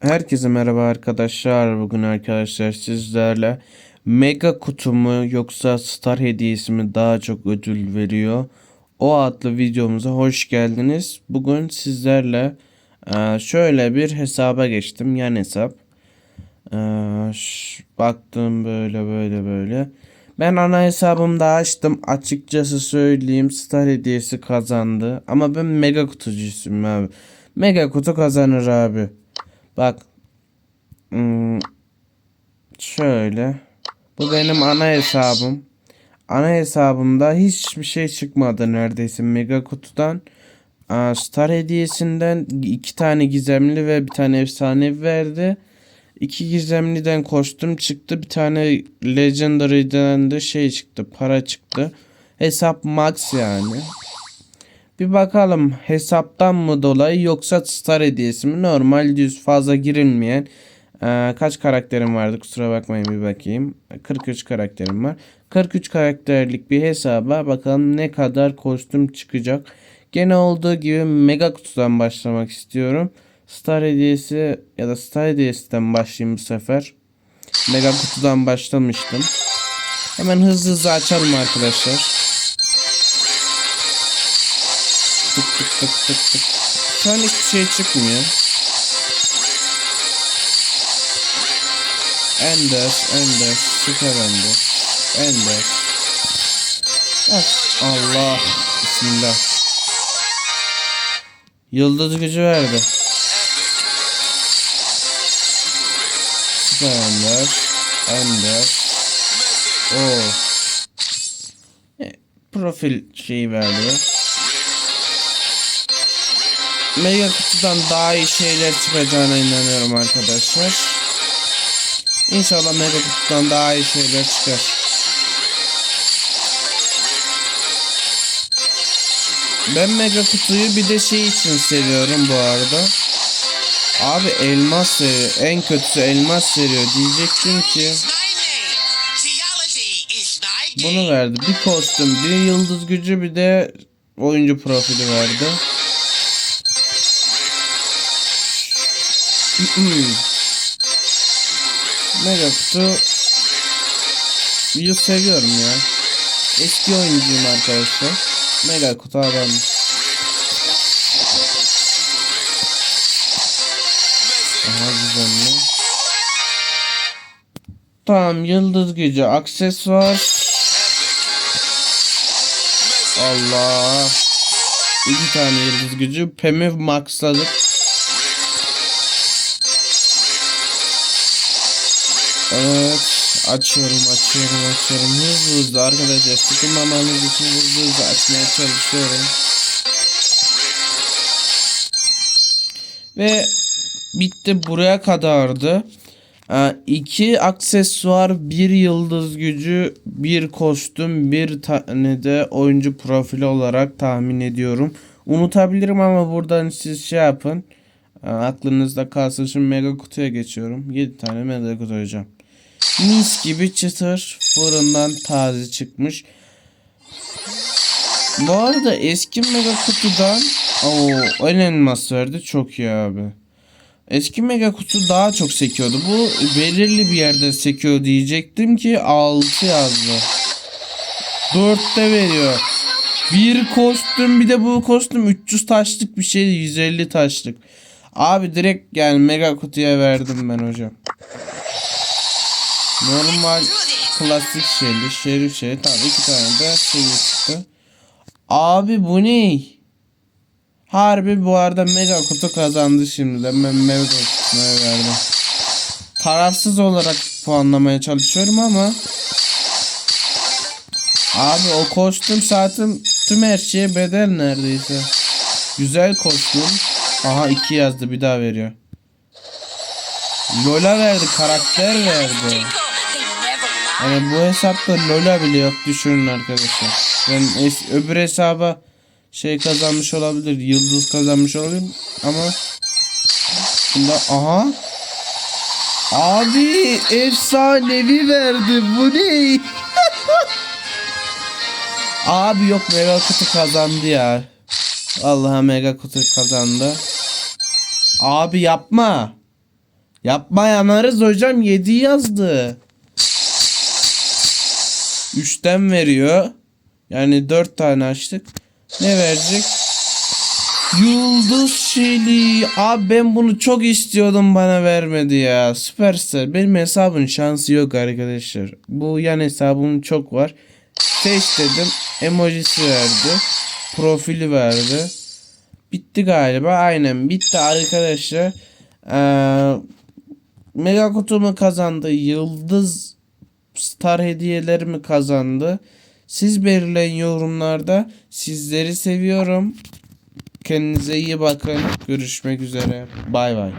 Herkese merhaba arkadaşlar. Bugün arkadaşlar sizlerle mega kutu mu yoksa star hediyesi mi daha çok ödül veriyor? O adlı videomuza hoş geldiniz. Bugün sizlerle e, şöyle bir hesaba geçtim. Yan hesap. E, baktım böyle böyle böyle. Ben ana hesabımda açtım. Açıkçası söyleyeyim star hediyesi kazandı. Ama ben mega kutucusuyum abi. Mega kutu kazanır abi. Bak. Hmm, şöyle. Bu benim ana hesabım. Ana hesabımda hiçbir şey çıkmadı neredeyse mega kutudan. Star hediyesinden iki tane gizemli ve bir tane efsanevi verdi. İki gizemliden kostüm çıktı. Bir tane legendary'den de şey çıktı. Para çıktı. Hesap max yani. Bir bakalım hesaptan mı dolayı yoksa star hediyesi mi? Normal düz fazla girilmeyen Ee, kaç karakterim vardı kusura bakmayın bir bakayım. 43 karakterim var. 43 karakterlik bir hesaba bakalım ne kadar kostüm çıkacak. Gene olduğu gibi mega kutudan başlamak istiyorum. Star hediyesi ya da star hediyesinden başlayayım bu sefer. Mega kutudan başlamıştım. Hemen hızlı hızlı açalım arkadaşlar. Tık tık tık tık tık. Şu hiçbir şey çıkmıyor. Ender, Ender, Süper Ender, Ender. Evet, Allah, Bismillah. Yıldız gücü verdi. Süper Ender, Ender. O. E, profil şeyi verdi. Mega kutudan daha iyi şeyler çıkacağına inanıyorum arkadaşlar. İnşallah Mega kutudan daha iyi şeyler çıkar. Ben Mega kutuyu bir de şey için seviyorum bu arada. Abi elmas veriyor. En kötüsü elmas veriyor. Diyecektim ki bunu verdi. Bir kostüm, bir yıldız gücü bir de oyuncu profili verdi. Mega kutu Yu seviyorum ya. Eski oyuncuyum arkadaşlar. Mega kutu adam. Aha güzel Tamam yıldız gücü aksesuar. Allah. İki tane yıldız gücü. Pem'i maxladık. Evet. Açıyorum açıyorum açıyorum. Hızlı hızlı arkadaşlar. Sıkılmamanız için hızlı hızlı açmaya çalışıyorum. Ve bitti buraya kadardı. Ee, iki aksesuar, bir yıldız gücü, bir kostüm, bir tane de oyuncu profili olarak tahmin ediyorum. Unutabilirim ama buradan siz şey yapın. Aklınızda kalsın. Şimdi mega kutuya geçiyorum. 7 tane mega kutu hocam. Mis gibi çıtır fırından taze çıkmış. Bu arada eski mega kutudan o en elmas verdi çok iyi abi. Eski mega kutu daha çok sekiyordu. Bu belirli bir yerde sekiyor diyecektim ki 6 yazdı. 4'te veriyor. Bir kostüm bir de bu kostüm 300 taşlık bir şey 150 taşlık. Abi direkt yani mega kutuya verdim ben hocam. Normal klasik şeyli şerif şey tamam iki tane de şey çıktı. Abi bu ne? Harbi bu arada mega kutu kazandı şimdi de ben mega kutusuna verdim. Tarafsız olarak puanlamaya çalışıyorum ama Abi o kostüm zaten tüm her şeye bedel neredeyse. Güzel kostüm. Aha iki yazdı bir daha veriyor. Lola verdi karakter verdi. Yani bu hesapta Lola bile yok düşünün arkadaşlar. Ben es- öbür hesaba şey kazanmış olabilir, yıldız kazanmış olabilir ama bunda aha Abi efsanevi verdi bu ne? Abi yok mega kutu kazandı ya. Vallahi mega kutu kazandı. Abi yapma. Yapma yanarız hocam 7 yazdı. 3'ten veriyor. Yani 4 tane açtık. Ne verecek? Yıldız Şeli. Abi ben bunu çok istiyordum bana vermedi ya. Süperstar. Benim hesabın şansı yok arkadaşlar. Bu yan hesabım çok var. Seç dedim. Emojisi verdi. Profili verdi. Bitti galiba. Aynen bitti arkadaşlar. Ee, Mega kutumu kazandı. Yıldız star hediyelerimi kazandı. Siz belirleyin yorumlarda. Sizleri seviyorum. Kendinize iyi bakın. Görüşmek üzere. Bay bay.